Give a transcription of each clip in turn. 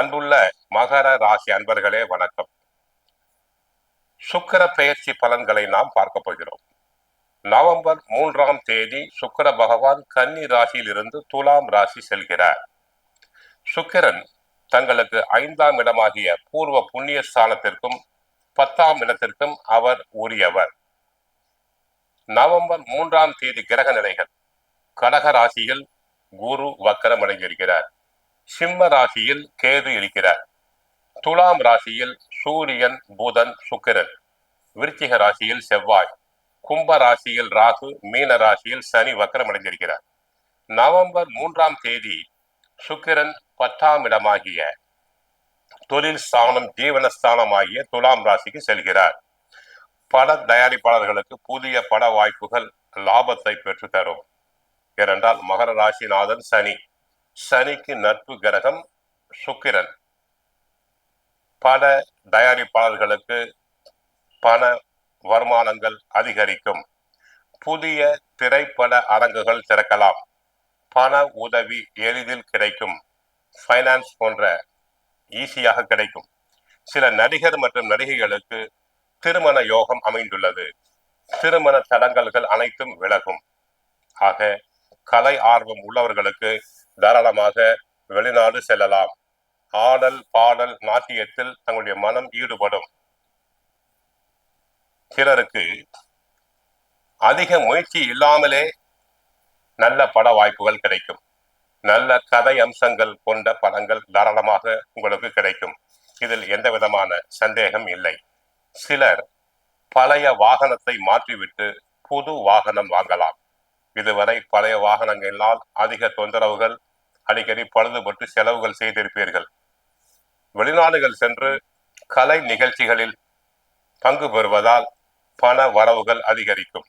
அன்புள்ள மகர ராசி அன்பர்களே வணக்கம். சுக்கிர பெயர்ச்சி பலன்களை நாம் பார்க்க போகிறோம். நவம்பர் மூன்றாம் தேதி சுக்கிர பகவான் கன்னி ராசியிலிருந்து துலாம் ராசி செல்கிறார். சுக்கிரன் தங்களுக்கு ஐந்தாம் இடமாகிய பூர்வ புண்ணிய ஸ்தானத்திற்கும் பத்தாம் இடத்திற்கும் அவர் உரியவர். நவம்பர் மூன்றாம் தேதி கிரக நிலைகள் கடக ராசியில் குரு வக்கரம் அடைந்திருக்கிறார். சிம்ம ராசியில் கேது இருக்கிறார். துலாம் ராசியில் சூரியன் புதன் சுக்கிரன். விருச்சிக ராசியில் செவ்வாய். கும்ப ராசியில் ராகு மீன ராசியில் சனி வக்கரமடைந்திருக்கிறார். நவம்பர் மூன்றாம் தேதி சுக்கிரன் பத்தாம் இடமாகிய தொழில் ஸ்தானம் ஜீவனஸ்தானமாகிய துலாம் ராசிக்கு செல்கிறார். பட தயாரிப்பாளர்களுக்கு புதிய பட வாய்ப்புகள் லாபத்தை பெற்று தரும் ஏனென்றால் மகர ராசிநாதன் சனி. சனிக்கு நட்பு கிரகம் சுக்கிரன். பல தயாரிப்பாளர்களுக்கு பண வருமானங்கள் அதிகரிக்கும். புதிய திரைப்பட அரங்குகள் திறக்கலாம். பண உதவி எளிதில் கிடைக்கும். ஃபைனான்ஸ் போன்ற ஈஸியாக கிடைக்கும். சில நடிகர் மற்றும் நடிகைகளுக்கு திருமண யோகம் அமைந்துள்ளது. திருமண தடங்கல்கள் அனைத்தும் விலகும். ஆக கலை ஆர்வம் உள்ளவர்களுக்கு தாராளமாக வெளிநாடு செல்லலாம். ஆடல் பாடல் நாட்டியத்தில் தங்களுடைய மனம் ஈடுபடும். சிலருக்கு அதிக முயற்சி இல்லாமலே நல்ல பட வாய்ப்புகள் கிடைக்கும். நல்ல கதை அம்சங்கள் கொண்ட படங்கள் தாராளமாக உங்களுக்கு கிடைக்கும். இதில் எந்த விதமான சந்தேகம் இல்லை. சிலர் பழைய வாகனத்தை மாற்றிவிட்டு புது வாகனம் வாங்கலாம். இதுவரை பழைய வாகனங்களால் அதிக தொந்தரவுகள் அடிக்கடி பழுதுபட்டு செலவுகள் செய்திருப்பீர்கள். வெளிநாடுகள் சென்று கலை நிகழ்ச்சிகளில் பங்கு பெறுவதால் பண வரவுகள் அதிகரிக்கும்.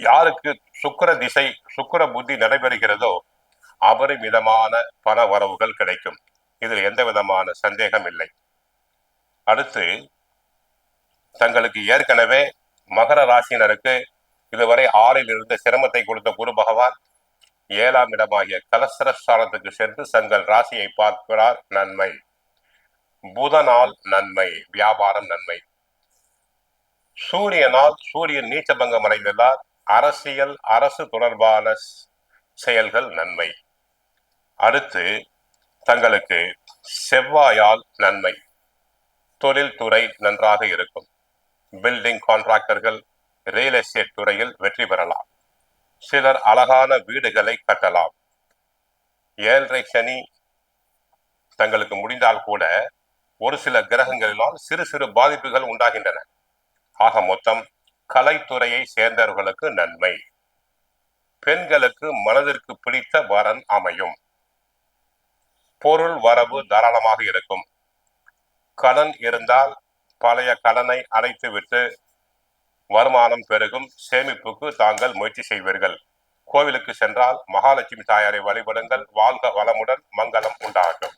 யாருக்கு சுக்கிர திசை சுக்கிர புத்தி நடைபெறுகிறதோ அபரிமிதமான பண வரவுகள் கிடைக்கும். இதில் எந்த விதமான சந்தேகம் இல்லை. அடுத்து தங்களுக்கு ஏற்கனவே மகர ராசியினருக்கு இதுவரை ஆறில் இருந்த சிரமத்தை கொடுத்த குரு பகவான் ஏழாம் இடமாகிய கலசரஸ்தானத்துக்கு சென்று தங்கள் ராசியை பார்க்கிறார் நன்மை. புதனால் நன்மை வியாபாரம் நன்மை. சூரியனால் சூரியன் நீச்சபங்கம் அடைந்துள்ளார். அரசியல் அரசு தொடர்பான செயல்கள் நன்மை. அடுத்து தங்களுக்கு செவ்வாயால் நன்மை. தொழில்துறை நன்றாக இருக்கும். பில்டிங் கான்ட்ராக்டர்கள் ரியல் எஸ்டேட் துறையில் வெற்றி பெறலாம். சிலர் அழகான வீடுகளை கட்டலாம். ஏழரை சனி தங்களுக்கு முடிந்தால் கூட ஒரு சில கிரகங்களினால் சிறு சிறு பாதிப்புகள் உண்டாகின்றன. ஆக மொத்தம் கலைத்துறையை சேர்ந்தவர்களுக்கு நன்மை. பெண்களுக்கு மனதிற்கு பிடித்த வரன் அமையும். பொருள் வரவு தாராளமாக இருக்கும். கடன் இருந்தால் பழைய கடனை அடைத்துவிட்டு வருமானம் பெருகும் சேமிப்புக்கு தாங்கள் முயற்சி செய்வீர்கள். கோவிலுக்கு சென்றால் மகாலட்சுமி தாயாரை வழிபடுங்கள் வாழ்க வளமுடன் மங்களம் உண்டாகும்